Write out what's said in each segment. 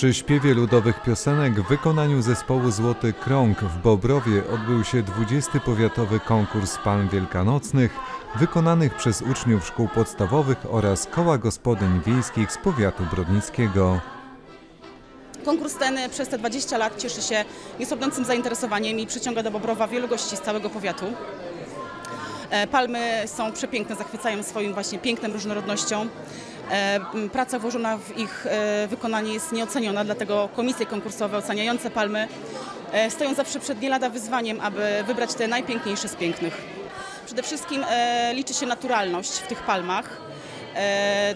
Przy śpiewie ludowych piosenek w wykonaniu zespołu Złoty Krąg w Bobrowie odbył się 20. powiatowy konkurs palm wielkanocnych wykonanych przez uczniów szkół podstawowych oraz koła gospodyń wiejskich z powiatu brodnickiego. Konkurs ten przez te 20 lat cieszy się niesłabnącym zainteresowaniem i przyciąga do Bobrowa wielu gości z całego powiatu. E, Palmy są przepiękne, zachwycają swoim właśnie pięknem, różnorodnością. E, Praca włożona w ich e, wykonanie jest nieoceniona, dlatego komisje konkursowe oceniające palmy stoją zawsze przed nie lada wyzwaniem, aby wybrać te najpiękniejsze z pięknych. Przede wszystkim liczy się naturalność w tych palmach.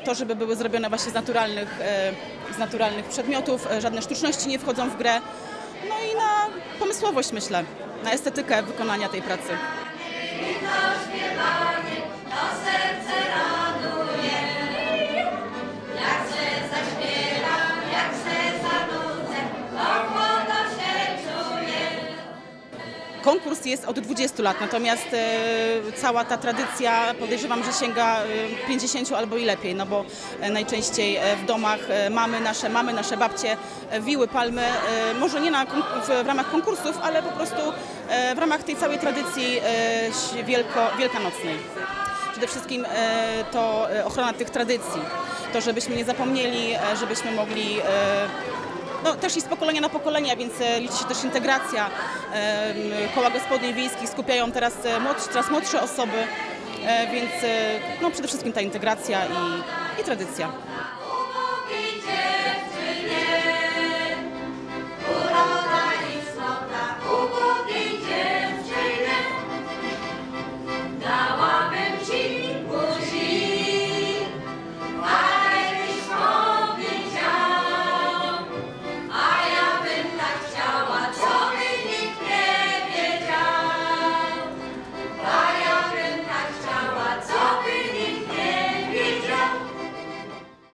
To, żeby były zrobione właśnie z naturalnych, z naturalnych przedmiotów, żadne sztuczności nie wchodzą w grę. No i na pomysłowość myślę, na estetykę wykonania tej pracy. nos piedade. Konkurs jest od 20 lat, natomiast e, cała ta tradycja podejrzewam, że sięga e, 50 albo i lepiej, no bo e, najczęściej e, w domach e, mamy nasze mamy, nasze babcie e, wiły palmy, e, może nie na, w, ramach konkursów, ale po prostu e, w ramach tej całej tradycji e, wielko, wielkanocnej. Przede wszystkim e, to e, ochrona tych tradycji, to żebyśmy nie zapomnieli, e, żebyśmy mogli e, no, też i z pokolenia na pokolenie, a więc e, liczy się też integracja. Koła gospodyń wiejskich skupiają teraz e, młodsze, coraz młodsze osoby, e, więc no, przede wszystkim ta integracja i, i tradycja.